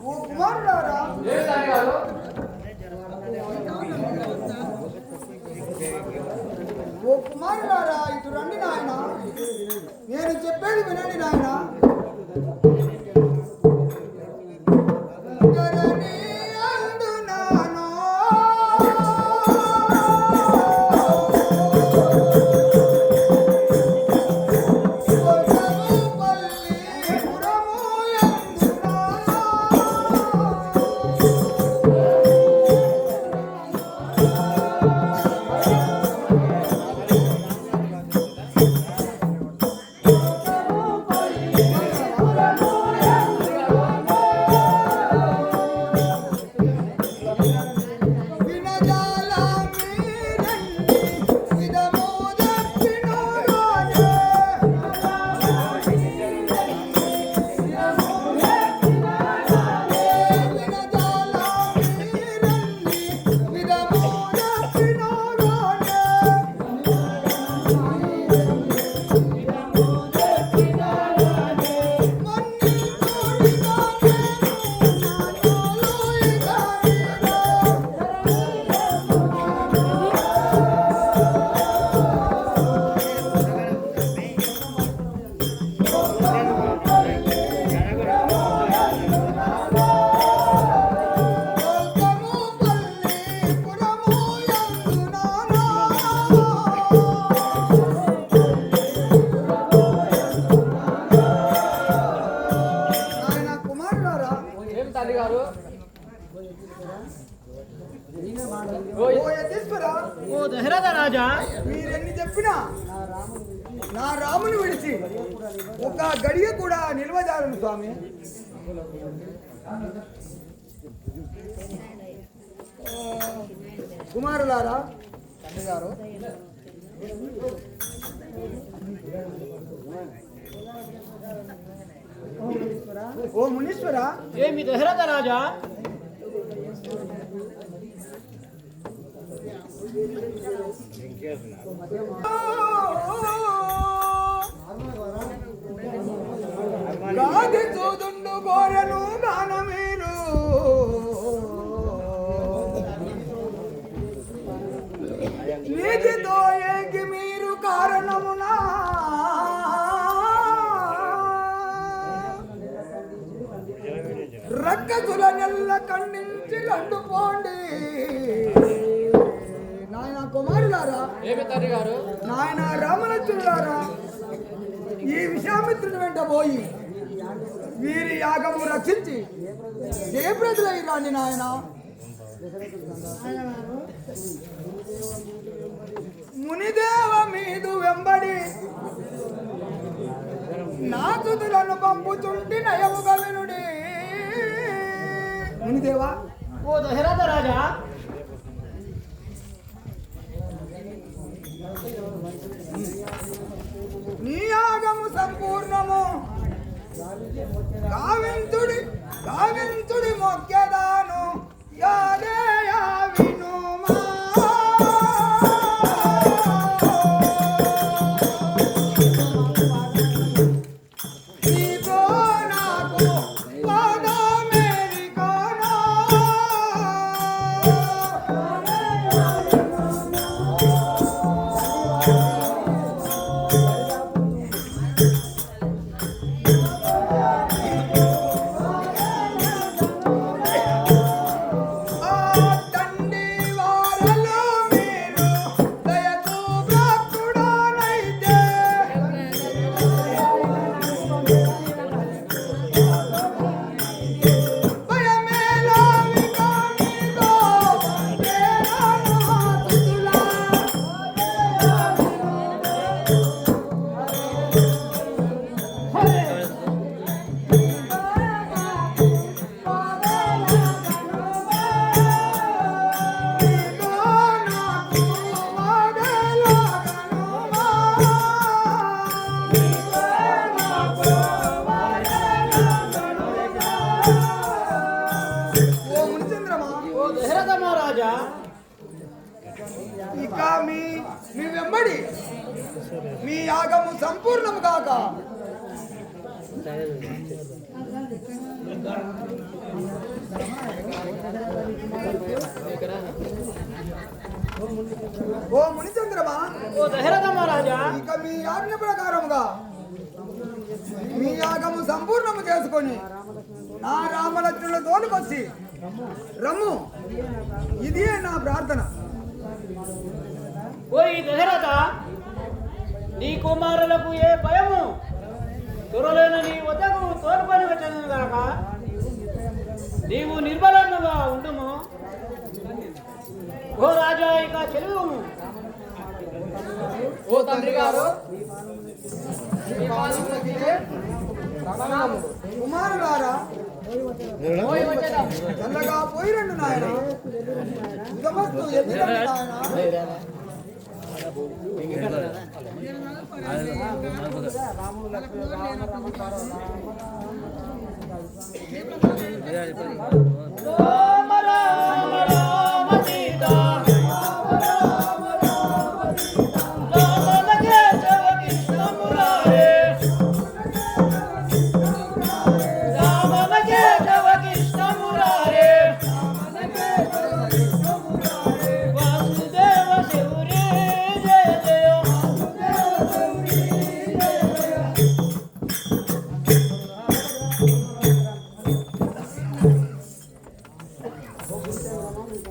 ఓ కుమారులారా ఓ కుమారులారా ఇటు రండి నాయన. నేను చెప్పేది వినండి నాయనా. మీరెన్ని చెప్పినా నా రాముని విడిచి ఒక గడియ కూడా నిల్వజాలను స్వామి కుమారులారా తల్లి గారు ఓ మునీశ్వర ఏమి దశరథ రాజా గాది చూదుండు గోరెను గాన మీరు నీతితో ఏకి మీరు కారణమునా? రక్కసుల నెల్ల ఖండించి లండుకోండి నాయన గారు? నాయన రామలక్ష్మణులారా ఈ విశ్వామిత్రుని వెంట పోయి వీరి యాగము రక్షించి జయప్రదులై రాండి నాయన? మునిదేవ మీదు వెంబడి నా తుదులను పంపుచుంటి నయము గవినుడి మునిదేవా? ఓ దశరథ రాజా నీ యాగము సంపూర్ణము. గావింతుడి గావింతుడి మొత్తం మీ యాగము సంపూర్ణము కాక. ఓ మునిచంద్రమా? ఓ ఇక మీ ఆజ్ఞ ప్రకారముగా మీ యాగము సంపూర్ణము చేసుకొని నా రామలక్ష్మణుల తోలుకొచ్చి రమ్ము. ఇది నా ప్రార్థన. ఓ ఈ దశరథ కుమారులకు ఏ భయము? త్వరలోనే నీ వద్దకు తోలుకొని వచ్చను గాక నీవు నిర్బలంగా ఉండుము. ఓ రాజా ఇక చెలువుము ఓ తండ్రి గారు కుమారులారా చల్లగా పోయి రండు నాయన. ఇదమస్తు 나가는데.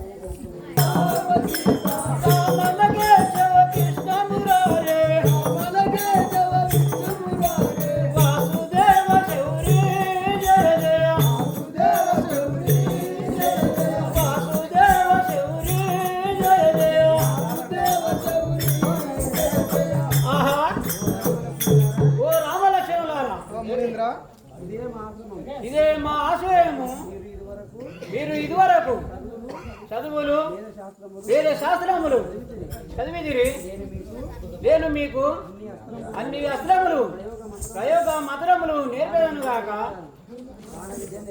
మీరు ఇదివరకు చదువులు వేరే శాస్త్రములు చదివిదిరి. నేను మీకు అన్ని అస్త్రములు ప్రయోగ మధురములు నేర్పేదను గాక.